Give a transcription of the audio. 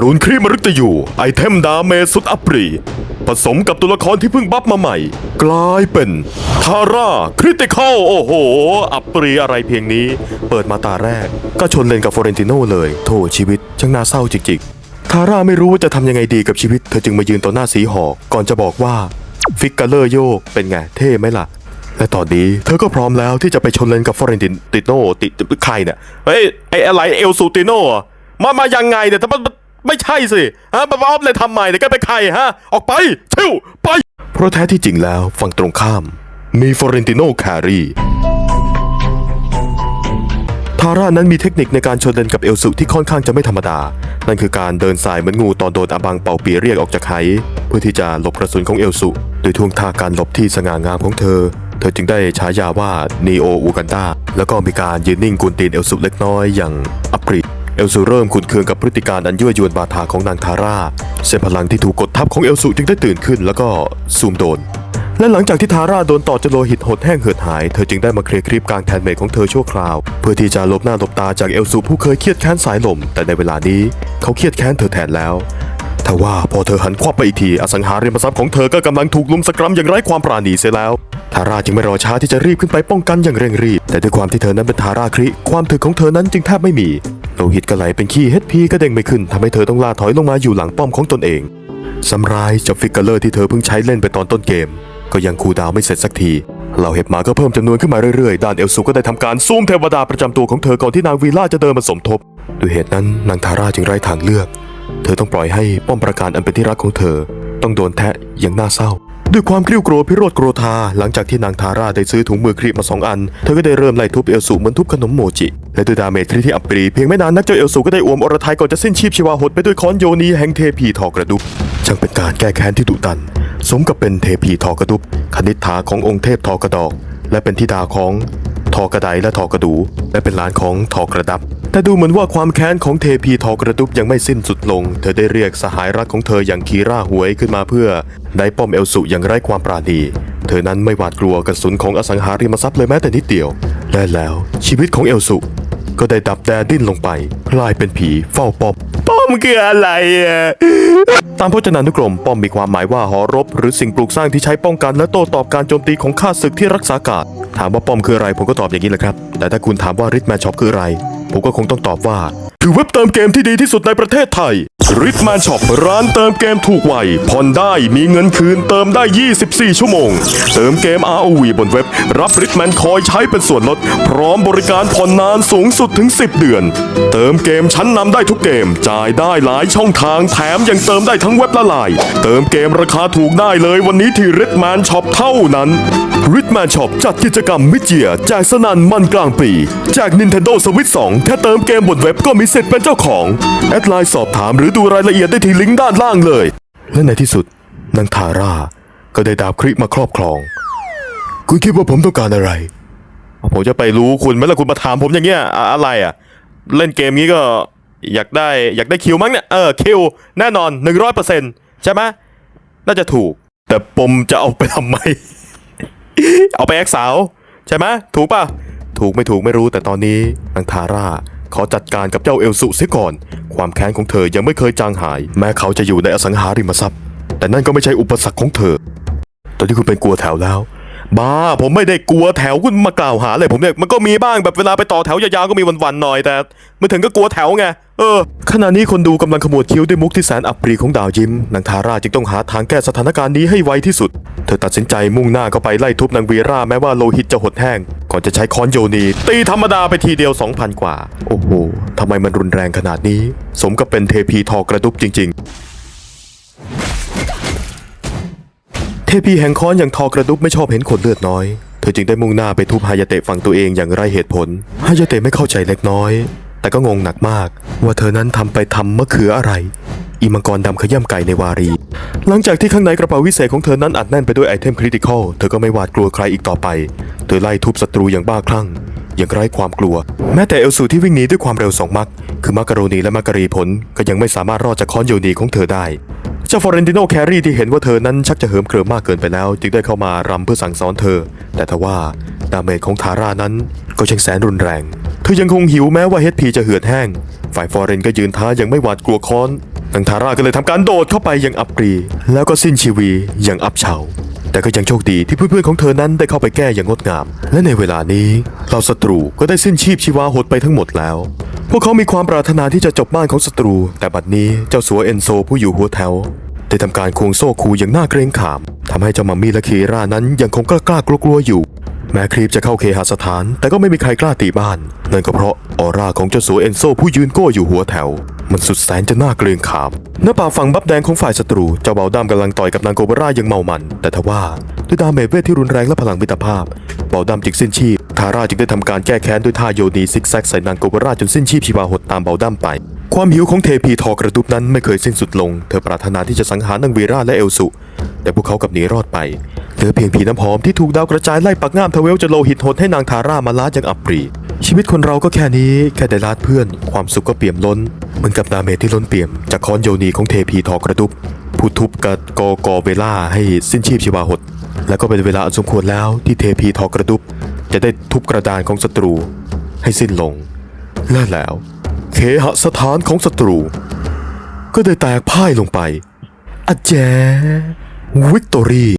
รูนครีมฤตยูไอเทมดาเมสุดอัปรี ผสมกับตัวละครที่เพิ่งบัฟมาใหม่ กลายเป็นทาร่าคริติคอลโอ้โห อัปรีอะไรเพียงนี้ เปิดมาตาแรก ก็ชนเลนกับฟอเรนติโนเลย โถชีวิตช่างน่าเศร้าจริงๆทาร่าไม่รู้ว่าจะทำยังไงดีกับชีวิต เธอจึงมายืนต่อหน้าสีหอกก่อนจะบอกว่า ฟิกกาเลอร์โยกเป็นไงเท่ไหมล่ะและตอนนี้เธอก็พร้อมแล้วที่จะไปชนเลนกับฟอเรนติโนติใครเนี่ยเฮ้ยไออะไรเอลซูติโนมามายังไงเนี่ยแต่มั ไม่ใช่สิฮะมาออฟเลยทำไมเนี่แกเป็นใครฮะ ออกไปชิวไป เพราะแท้ที่จริงแล้วฝั่งตรงข้าม มีฟอเรนติโนแครีทาร่านั้นมีเทคนิคในการชนเลนกับเอลสุที่ค่อนข้างจะไม่ธรรมดา นั่นคือการเดินสายเหมือนงูตอนโดนอบังเป่าปีเรียกออกจากไหเพื่อที่จะหลบกระสุนของเอลสุโดยท่วงท่าการหลบที่สง่างามของเธอ เธอจึงได้ฉายาว่านีโออูกันดาแล้วก็มีการยืนนิ่งกุนตีนเอลสุเล็กน้อยอย่างอัปริ เอลสุเริ่มขุนเคืองกับพฤติการอันยั่วยวนบาทาของนางทาร่าเส้นพลังที่ถูกกดทับของเอลสุจึงได้ตื่นขึ้นแล้วก็ซูมโดน และหลังจากที่ทาร่าโดนต่อจนโลหิตหดแห้งเหือดหาย เธอจึงได้มาเคลียร์คลิปกลางแทนเมดของเธอชั่วคราว เพื่อที่จะลบหน้าลบตาจากเอลซูผู้เคยเครียดแค้นสายลม แต่ในเวลานี้เขาเครียดแค้นเธอแทนแล้วทว่าพอเธอหันควับไปอีกทีอสังหาริมทรัพย์ของเธอก็กำลังถูกลุมสกรัมอย่างไร้ความปราณีเสียแล้ว ทาร่าจึงไม่รอช้าที่จะรีบขึ้นไปป้องกันอย่างเร่งรีบ แต่ด้วยความที่เธอนั้นเป็นทาร่าคริความถึกของเธอนั้นจึงแทบไม่มี ลหิตก็ไหลเป็นขี้เฮดพีก็เด้งไม่ขึ้นทำให้เธอต้องลาถอยลงมาอยู่หลังป้อมของตนเองสำรายจากฟิกเกอร์เลอร์ที่เธอเพิ่งใช้เล่นไปตอนต้นเกม ก็ยังคูดาวไม่เสร็จสักทีเหล่าเห็บหมาก็เพิ่มจำนวนขึ้นมาเรื่อยๆ ด้านเอลซูก็ได้ทำการซูมเทวดาประจำตัวของเธอก่อนที่นางวีล่าจะเดินมาสมทบ ด้วยเหตุนั้นนางทาร่าจึงไร้ทางเลือก เธอต้องปล่อยให้ป้อมประการอันเป็นที่รักของเธอ ต้องโดนแทะอย่างน่าเศร้า ด้วยความกริ้วโกรธพิโรธโกรธา หลังจากที่นางทาร่าได้ซื้อถุงมือครีบมาสองอัน เธอก็ได้เริ่มไล่ทุบเอลสูเหมือนทุบขนมโมจิ และด้วยดาเมจที่ที่อับปรีเพียงไม่นานนักเจ้าเอลสูก็ได้อวมอรไทยก่อนจะสิ้นชีพชีวาหดไปด้วยค้อนโยนีแห่งเทพีทอกระดุบช่างเป็นการแก้แค้นที่ดุดัน สมกับเป็นเทพีทอกระดุบคณิษฐาขององค์เทพทอกระดอก และเป็นธิดาของ ทอกระไดและทอกระดู และเป็นหลานของทอกระดับ แต่ดูเหมือนว่าความแค้นของเทพีทอกระดุบยังไม่สิ้นสุดลง เธอได้เรียกสหายรักของเธออย่างคีร่าหวยขึ้นมาเพื่อได้ป้อมเอลสุอย่างไร้ความปราณี เธอนั้นไม่หวาดกลัวกระสุนของอสังหาริมทรัพย์เลยแม้แต่นิดเดียวและแล้วชีวิตของเอลสุก็ได้ดับแดนดิ้นลงไปกลายเป็นผีเฝ้าป้อม ป้อมคืออะไรอะตามพจนานุกรม ป้อมมีความหมายว่าหอรบ หรือสิ่งปลูกสร้างที่ใช้ป้องกันและโต้ตอบการโจมตีของข้าศึกที่รักษาการถามว่าป้อมคืออะไรผมก็ตอบอย่างนี้แหละครับ แต่ถ้าคุณถามว่าริทแมนช็อปคืออะไร ผมก็คงต้องตอบว่า คือเว็บเติมเกมที่ดีที่สุดในประเทศไทย ริทแมนช็อปร้านเติมเกมถูกไวผ่อนได้มีเงินคืนเติมได้ 24 ชั่วโมง เติมเกม ROV บนเว็บ รับริทแมนคอยใช้เป็นส่วนลด พร้อมบริการผ่อนนานสูงสุดถึง 10 เดือน เติมเกมชั้นนำได้ทุกเกม จ่ายได้หลายช่องทางแถมยังเติมได้ทั้งเว็บละลน์เติมเกมราคาถูกได้เลยวันนี้ที่ริทแมนช็อปเท่านั้น ริทแมนช็อปจัดกิจกรรมมิเจียแจกสนันมันกลางปี แจก Nintendo Switch 2 แค่เติมเกมบนเว็บก็มีสิทธิ์เป็นเจ้าของ แอดไลน์สอบถามหรือดูรายละเอียดได้ที่ลิงก์ด้านล่างเลย และในที่สุดนางทาร่าก็ได้ดาบคริมาครอบครอง คุณคิดว่าผมต้องการอะไร ผมจะไปรู้คุณไหมล่ะคุณมาถามผมอย่างเงี้ยอะอะไรอะ เล่นเกมนี้ก็อยากได้อยากได้คิวมั้งเนี่ยเออคิวแน่นอนหนึ่งร้อยเปอร์เซ็นต์ใช่ไหมน่าจะถูก แต่ปมจะเอาไปทำไม เอาไปแอกสาว ใช่ไหมถูกป่ะ ถูกไม่ถูกไม่รู้แต่ตอนนี้นางทาร่าขอจัดการกับเจ้าเอลสุเสียก่อน ความแค้นของเธอยังไม่เคยจางหาย แม้เขาจะอยู่ในอสังหาริมทรัพย์ แต่นั่นก็ไม่ใช่อุปสรรคของเธอ ตอนที่คุณเป็นกลัวแถวแล้ว บ้าผมไม่ได้กลัวแถวคุณมากล่าวหาเลยผมเนี่ยมันก็มีบ้างแบบเวลาไปต่อแถวยาวๆก็มีวันๆหน่อยแต่ไม่ถึงก็กลัวแถวไงเออขณะนี้คนดูกำลังขมวดคิ้วด้วยมุกที่แสนอับปรีของดาวยิ้มนางทาร่าจึงต้องหาทางแก้สถานการณ์นี้ให้ไวที่สุด เธอตัดสินใจมุ่งหน้าเข้าไปไล่ทุบนางวีราแม้ว่าโลหิตจะหดแห้ง ก่อนจะใช้ค้อนโยนีตีธรรมดาไปทีเดียว 2,000 กว่า โอ้โหทำไมมันรุนแรงขนาดนี้ สมกับเป็นเทพีทอกระดุบจริง ๆ ทพีแห่งค้อนอย่างทอกระดุบไม่ชอบเห็นคนเลือดน้อย เธอจึงได้มุ่งหน้าไปทุบฮายาเตะฝั่งตัวเองอย่างไรเหตุผลฮายาเตะไม่เข้าใจเล็กน้อย แต่ก็งงหนักมาก ว่าเธอนั้นทำไปทำมะเขืออะไรอีมังกรดำขย่ำไก่ในวารี หลังจากที่ข้างในกระเป๋าวิเศษของเธอนั้นอัดแน่นไปด้วยไอเทมคริติคอล เธอก็ไม่หวาดกลัวใครอีกต่อไป เธอไล่ทุบศัตรูอย่างบ้าคลั่ง อย่างไร้ความกลัว แม้แต่เอลซูที่วิ่งหนีด้วยความเร็วสองมัก คือมักกะโรนีและมักกะรีผล ก็ยังไม่สามารถรอดจากค้อนโยนีของเธอได้ จ้าฟอเรนติโนแครี่ที่เห็นว่าเธอนั้นชักจะเหิมเกริมมากเกินไปแล้ว จึงได้เข้ามารำเพื่อสั่งสอนเธอ แต่ทว่าดาเมจของทาร่านั้นก็ยังแสนรุนแรง เธอยังคงหิวแม้ว่าเฮดพีจะเหือดแห้ง ฝ่ายฟอเรนก็ยืนท้ายังไม่หวาดกลัวค้อนนางทาร่าก็เลยทำการโดดเข้าไปยังอับปรี แล้วก็สิ้นชีวีอย่างอับเฉาแต่ก็ยังโชคดีที่เพื่อนๆของเธอนั้นได้เข้าไปแก้อย่างงดงาม และในเวลานี้เหล่าศัตรูก็ได้สิ้นชีพชีวาหดไปทั้งหมดแล้ว พวกเขามีความปรารถนาที่จะจบบ้านของศัตรู แต่บัดนี้เจ้าสัวเอนโซผู้อยู่หัวแถวได้ทำการควงโซ่คูอย่างน่าเกรงขามทำให้เจ้ามัมมี่และเคีรานั้นยังคงกล้ากลัวกลัวๆอยู่ แม้ครีปจะเข้าเคหสถาน แต่ก็ไม่มีใครกล้าตีบ้าน นั่นก็เพราะออร่าของเจ้าสัวเอนโซผู้ยืนโก้อยู่หัวแถว มันสุดแสนจะน่าเกรงขามณป่าฝั่งบับแดงของฝ่ายศัตรู เจ้าเบาดำกำลังต่อยกับนางโกเบร่าอย่างเมามัน แต่ทว่าด้วยดาเมจเวทที่รุนแรงและพลังมิตรภาพ เบาดำจึงสิ้นชีพทาร่าจึงได้ทำการแก้แค้นด้วยท่าโยนีซิกแซกใส่นางโกเบร่าจนสิ้นชีพชีวาหดตามเบาดำไปความหิวของเทพีทอกระดุบนั้นไม่เคยสิ้นสุดลง เธอปรารถนาที่จะสังหารนางวีราและเอลสุ แต่พวกเขากับหนีรอดไปเหลือเพียงผีน้ำหอมที่ถูกดาวกระจายไล่ปักง่ามทเวลจนโลหิตหดให้นางทาร่ามาล้าอย่างอับปรี ชีวิตคนเราก็แค่นี้แค่ได้ลาดเพื่อน ความสุขก็เปี่ยมล้น เหมือนกับนาเมที่ล้นเปี่ยมจากค้อนโยนีของเทพีทอกระดุบผู้ทุบกับกอกอเวล่าให้สิ้นชีพชีวาหด และก็เป็นเวลาอันสมควรแล้วที่เทพีทอกระดุบจะได้ทุบกระดานของศัตรู ให้สิ้นลงและแล้วเคหสถานของศัตรู ก็ได้แตกพ่ายลงไปอาแจ วิกตอรี